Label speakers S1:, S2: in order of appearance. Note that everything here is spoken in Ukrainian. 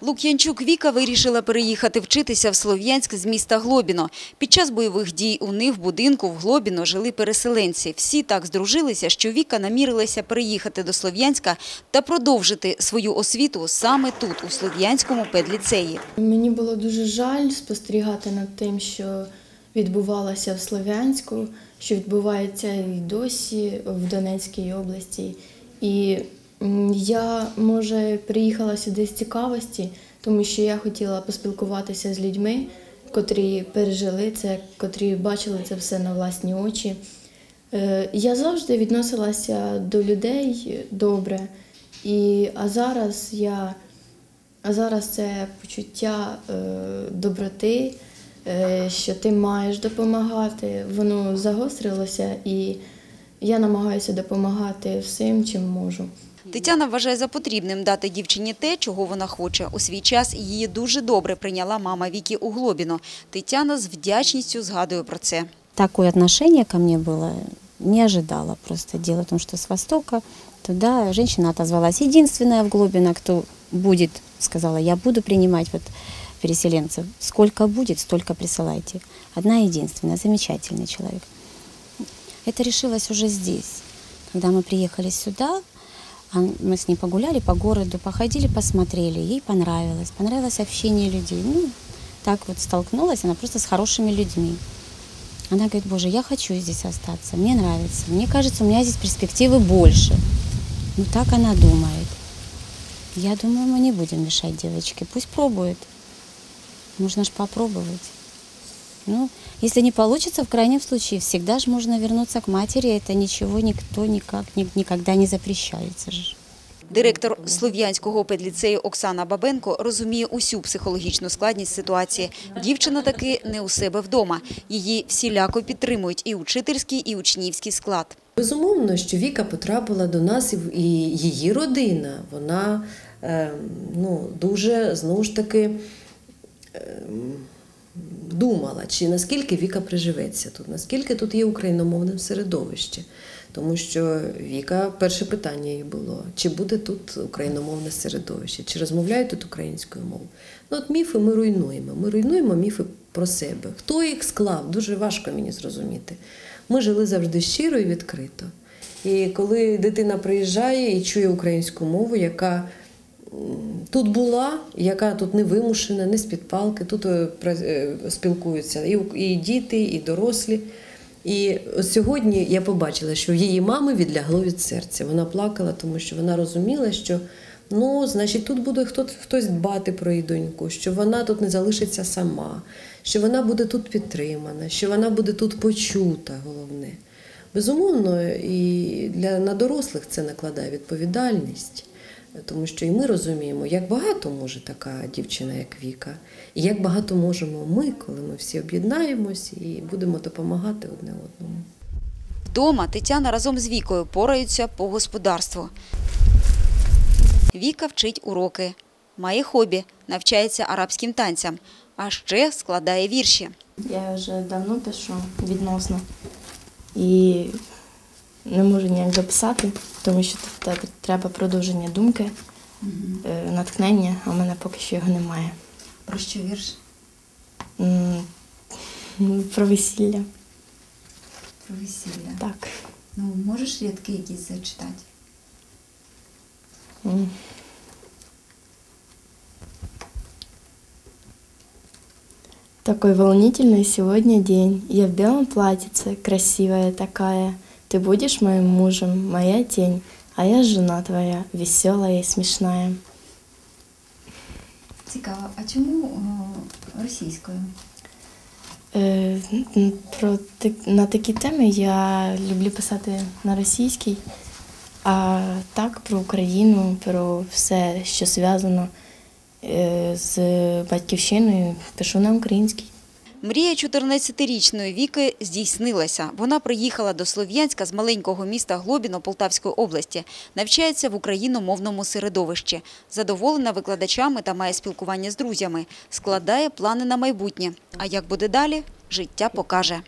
S1: Лук'янчук Віка вирішила переїхати вчитися в Слов'янськ з міста Глобіно. Під час бойових дій у них в будинку в Глобіно жили переселенці. Всі так здружилися, що Віка намірилася переїхати до Слов'янська та продовжити свою освіту саме тут, у Слов'янському педліцеї.
S2: Мені було дуже жаль спостерігати над тим, що відбувалося в Слов'янську, що відбувається і досі в Донецькій області. І я, може, приїхала сюди з цікавості, тому що я хотіла поспілкуватися з людьми, котрі пережили це, котрі бачили це все на власні очі. Е, Я завжди відносилася до людей добре, і, а зараз я а зараз це почуття е, доброти, е, що ти маєш допомагати. Воно загострилося, і я намагаюся допомагати всім, чим можу.
S1: Тетяна вважає за потрібним дати дівчині те, чого вона хоче. У свій час її дуже добре прийняла мама Віки у Глобіно. Тетяна з вдячністю згадує про це.
S3: такое отношение ко мне было, не ожидала просто. Дело в том, что с Востока туда женщина отозвалась. Единственная в Глобино, кто будет, сказала, я буду принимать вот переселенцев. Сколько будет, столько присылайте. Одна единственная, замечательный человек. Это решилось уже здесь. Когда мы приехали сюда, а мы с ней погуляли по городу, походили, посмотрели. Ей понравилось. Понравилось общение людей. Ну, так вот столкнулась она просто с хорошими людьми. Она говорит, боже, я хочу здесь остаться, мне нравится. Мне кажется, у меня здесь перспективы больше. Ну так она думает. Я думаю, мы не будем мешать девочке. Пусть пробует. Нужно ж попробовать. Ну, если не получится, в крайнем случае, всегда же можно вернуться к матери. Это ничего никто никак, ни- никогда не запрещается же.
S1: Директор Слов'янського педліцею Оксана Бабенко розуміє усю психологічну складність ситуації. Дівчина таки не у себе вдома. Її всіляко підтримують і учительський, і учнівський склад.
S4: Безумовно, що Віка потрапила до нас, і в- і її родина, вона е, ну, дуже знову ж таки е, думала, чи наскільки Віка приживеться тут, наскільки тут є україномовним середовище. Тому що Віка, перше питання їй було: чи буде тут україномовне середовище, чи розмовляють тут українською мовою? Ну, от міфи ми руйнуємо. Ми руйнуємо міфи про себе. Хто їх склав? Дуже важко мені зрозуміти. Ми жили завжди щиро і відкрито. І коли дитина приїжджає і чує українську мову, яка тут була, яка тут не вимушена, не з-під палки, тут е, е, спілкуються і, і діти, і дорослі. І сьогодні я побачила, що в її мами відлягло від серця. Вона плакала, тому що вона розуміла, що ну, значить, тут буде хтось, хтось дбати про її доньку, що вона тут не залишиться сама, що вона буде тут підтримана, що вона буде тут почута, головне. Безумовно, і для на дорослих це накладає відповідальність, тому що і ми розуміємо, як багато може така дівчина, як Віка, і як багато можемо ми, коли ми всі об'єднаємось і будемо допомагати одне одному.
S1: Вдома Тетяна разом з Вікою пораються по господарству. Віка вчить уроки, має хобі, навчається арабським танцям, а ще складає вірші.
S2: Я вже давно пишу відносно і не можу ніяк дописати, тому що тут треба продовження думки, е, натхнення, а в мене поки що його немає.
S1: Про що вірш?
S2: Про весілля.
S1: Про весілля.
S2: Так.
S1: Ну, можеш рядки якісь зачитати?
S2: Такой волнительный сегодня день. Я в белом платьице, красивая такая. Ты будешь моим мужем, моя тень, а я жена твоя, веселая и смешная.
S1: Цікаво, а чому російською?
S2: Е, Про на такі теми я люблю писати на російській, а так про Україну, про все, що зв'язано е, з батьківщиною, пишу на українській.
S1: Мрія 14-річної Віки здійснилася. Вона приїхала до Слов'янська з маленького міста Глобіно Полтавської області. Навчається в україномовному середовищі. Задоволена викладачами та має спілкування з друзями. Складає плани на майбутнє. А як буде далі, життя покаже.